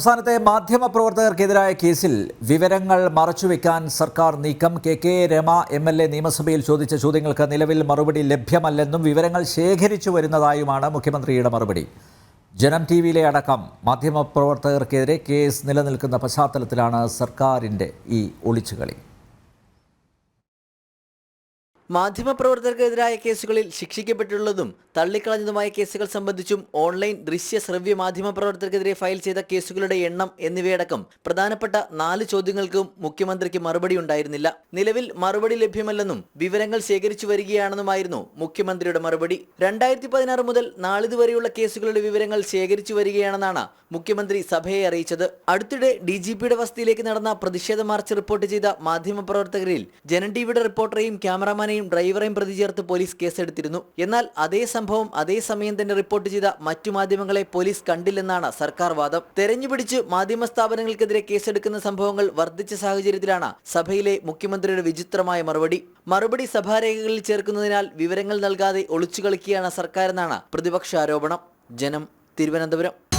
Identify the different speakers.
Speaker 1: സംസ്ഥാനത്തെ മാധ്യമ പ്രവർത്തകർക്കെതിരായ കേസിൽ വിവരങ്ങൾ മറച്ചുവെക്കാൻ സർക്കാർ നീക്കം. K K Rama M L A നിയമസഭയിൽ ചോദിച്ച ചോദ്യങ്ങൾക്ക് നിലവിൽ മറുപടി ലഭ്യമല്ലെന്നും വിവരങ്ങൾ ശേഖരിച്ചു വരുന്നതായുമാണ് മുഖ്യമന്ത്രിയുടെ മറുപടി. ജനം ടി വിയിലെ അടക്കം മാധ്യമപ്രവർത്തകർക്കെതിരെ കേസ് നിലനിൽക്കുന്ന പശ്ചാത്തലത്തിലാണ് സർക്കാരിന്റെ ഈ ഒളിച്ചുകളി.
Speaker 2: മാധ്യമപ്രവർത്തകർക്കെതിരായ കേസുകളിൽ ശിക്ഷിക്കപ്പെട്ടിട്ടുള്ളതും തള്ളിക്കളഞ്ഞതുമായ കേസുകൾ സംബന്ധിച്ചും ഓൺലൈൻ ദൃശ്യ ശ്രവ്യ മാധ്യമപ്രവർത്തകർക്കെതിരെ ഫയൽ ചെയ്ത കേസുകളുടെ എണ്ണം എന്നിവയടക്കം പ്രധാനപ്പെട്ട നാല് ചോദ്യങ്ങൾക്കും മുഖ്യമന്ത്രിക്ക് മറുപടി ഉണ്ടായിരുന്നില്ല. നിലവിൽ മറുപടി ലഭ്യമല്ലെന്നും വിവരങ്ങൾ ശേഖരിച്ചു വരികയാണെന്നുമായിരുന്നു മുഖ്യമന്ത്രിയുടെ മറുപടി. രണ്ടായിരത്തി പതിനാറ് മുതൽ നാളിതുവരെയുള്ള കേസുകളുടെ വിവരങ്ങൾ ശേഖരിച്ചു വരികയാണെന്നാണ് മുഖ്യമന്ത്രി സഭയെ അറിയിച്ചത്. അടുത്തിടെ ഡി ജി പിയുടെ വസതിയിലേക്ക് നടന്ന പ്രതിഷേധ മാർച്ച് റിപ്പോർട്ട് ചെയ്ത മാധ്യമപ്രവർത്തകരിൽ ജനൻ ടിവിയുടെ റിപ്പോർട്ടറെയും ക്യാമറാമാനെയും ഡ്രൈവറെയും പ്രതി ചേർത്ത് പോലീസ് കേസെടുത്തിരുന്നു. എന്നാൽ അതേ സംഭവം അതേ സമയം തന്നെ റിപ്പോർട്ട് ചെയ്ത മറ്റു മാധ്യമങ്ങളെ പോലീസ് കണ്ടില്ലെന്നാണ് സർക്കാർ വാദം. തെരഞ്ഞുപിടിച്ച് മാധ്യമ സ്ഥാപനങ്ങൾക്കെതിരെ കേസെടുക്കുന്ന സംഭവങ്ങൾ വർദ്ധിച്ച സാഹചര്യത്തിലാണ് സഭയിലെ മുഖ്യമന്ത്രിയുടെ വിചിത്രമായ മറുപടി. മറുപടി സഭാരേഖകളിൽ ചേർക്കുന്നതിനാൽ വിവരങ്ങൾ നൽകാതെ ഒളിച്ചുകളിക്കുകയാണ് സർക്കാരെന്നാണ് പ്രതിപക്ഷ ആരോപണം. ജനം തിരുവനന്തപുരം.